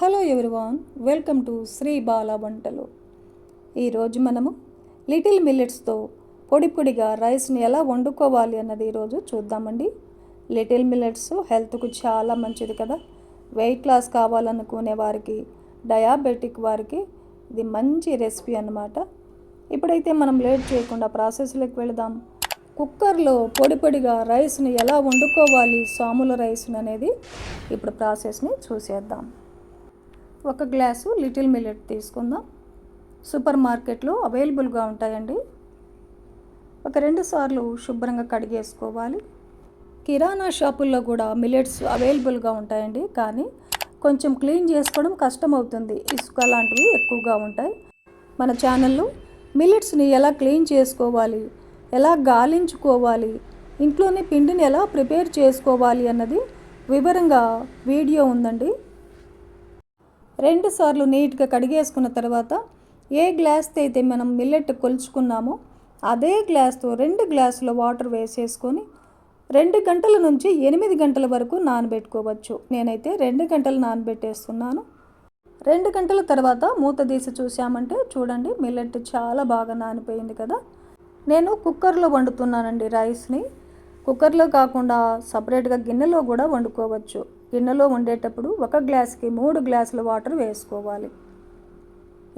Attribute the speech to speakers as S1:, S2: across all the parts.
S1: hello everyone welcome to Shri Bala వంటలు ఈరోజు మనము లిటిల్ మిల్లెట్స్తో పొడి పొడిగా రైస్ని ఎలా వండుకోవాలి అన్నది ఈరోజు చూద్దామండి లిటిల్ మిల్లెట్స్ హెల్త్కు చాలా మంచిది కదా వెయిట్ లాస్ కావాలనుకునే వారికి డయాబెటిక్ వారికి ఇది మంచి రెసిపీ అన్నమాట ఇప్పుడైతే మనం లేట్ చేయకుండా ప్రాసెస్లోకి వెళదాం కుక్కర్లో పొడి పొడిగా రైస్ని ఎలా వండుకోవాలి సాముల రైస్ని అనేది ఇప్పుడు ప్రాసెస్ని చూసేద్దాం ఒక గ్లాసు లిటిల్ మిల్లెట్ తీసుకుందాం సూపర్ మార్కెట్లో అవైలబుల్గా ఉంటాయండి ఒక రెండు సార్లు శుభ్రంగా కడిగేసుకోవాలి కిరాణా షాపుల్లో కూడా మిల్లెట్స్ అవైలబుల్గా ఉంటాయండి కానీ కొంచెం క్లీన్ చేసుకోవడం కష్టం అవుతుంది ఇసుక లాంటివి ఎక్కువగా ఉంటాయి మన ఛానల్లో మిల్లెట్స్ని ఎలా క్లీన్ చేసుకోవాలి ఎలా గాలించుకోవాలి ఇంట్లోనే పిండిని ఎలా ప్రిపేర్ చేసుకోవాలి అన్నది వివరంగా వీడియో ఉందండి రెండు సార్లు నీట్గా కడిగేసుకున్న తర్వాత ఏ గ్లాస్తో అయితే మనం మిల్లెట్ కొలుచుకున్నామో అదే గ్లాస్తో రెండు గ్లాసుల వాటర్ వేసేసుకొని రెండు గంటల నుంచి ఎనిమిది గంటల వరకు నానబెట్టుకోవచ్చు నేనైతే రెండు గంటలు నానబెట్టేస్తున్నాను రెండు గంటల తర్వాత మూత తీసి చూసామంటే చూడండి మిల్లెట్ చాలా బాగా నానిపోయింది కదా నేను కుక్కర్లో వండుతున్నానండి రైస్ని కుక్కర్లో కాకుండా సపరేట్గా గిన్నెలో కూడా వండుకోవచ్చు గిన్నెలో వండేటప్పుడు ఒక గ్లాస్కి మూడు గ్లాసుల వాటర్ వేసుకోవాలి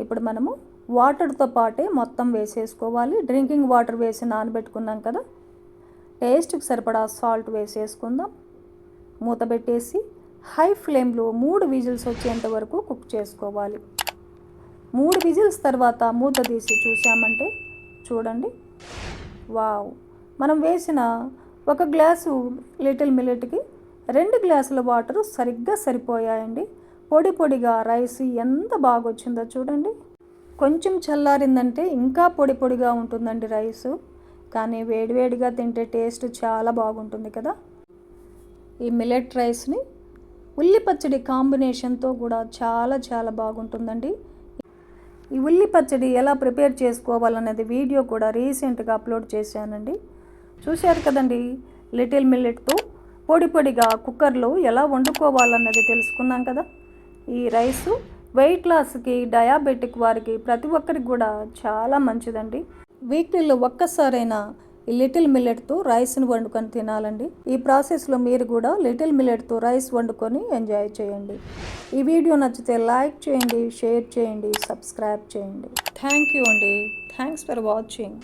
S1: ఇప్పుడు మనము వాటర్తో పాటే మొత్తం వేసేసుకోవాలి డ్రింకింగ్ వాటర్ వేసి నానబెట్టుకున్నాం కదా టేస్ట్కి సరిపడా సాల్ట్ వేసేసుకుందాం మూత పెట్టేసి హై ఫ్లేమ్లో మూడు విజిల్స్ వచ్చేంత వరకు కుక్ చేసుకోవాలి మూడు విజిల్స్ తర్వాత మూత తీసి చూసామంటే చూడండి వావ్ మనం వేసిన ఒక గ్లాసు లిటిల్ మిల్లెట్కి రెండు గ్లాసుల వాటర్ సరిగ్గా సరిపోయాయండి పొడి పొడిగా రైస్ ఎంత బాగా వచ్చిందో చూడండి కొంచెం చల్లారిందంటే ఇంకా పొడి పొడిగా ఉంటుందండి రైసు కానీ వేడివేడిగా తింటే టేస్ట్ చాలా బాగుంటుంది కదా ఈ మిల్లెట్ రైస్ని ఉల్లి పచ్చడి కాంబినేషన్తో కూడా చాలా చాలా బాగుంటుందండి ఈ ఉల్లి పచ్చడి ఎలా ప్రిపేర్ చేసుకోవాలనేది వీడియో కూడా రీసెంట్గా అప్లోడ్ చేశానండి చూశారు కదండి లిటిల్ మిల్లెట్తో పొడి పొడిగా కుక్కర్లో ఎలా వండుకోవాలన్నది తెలుసుకున్నాం కదా ఈ రైసు వెయిట్ లాస్కి డయాబెటిక్ వారికి ప్రతి ఒక్కరికి కూడా చాలా మంచిదండి వీక్లీలో ఒక్కసారైనా ఈ లిటిల్ మిల్లెట్తో రైస్ని వండుకొని తినాలండి ఈ ప్రాసెస్లో మీరు కూడా లిటిల్ మిల్లెట్తో రైస్ వండుకొని ఎంజాయ్ చేయండి ఈ వీడియో నచ్చితే లైక్ చేయండి షేర్ చేయండి సబ్స్క్రైబ్ చేయండి థ్యాంక్ యూ అండి థ్యాంక్స్ ఫర్ వాచింగ్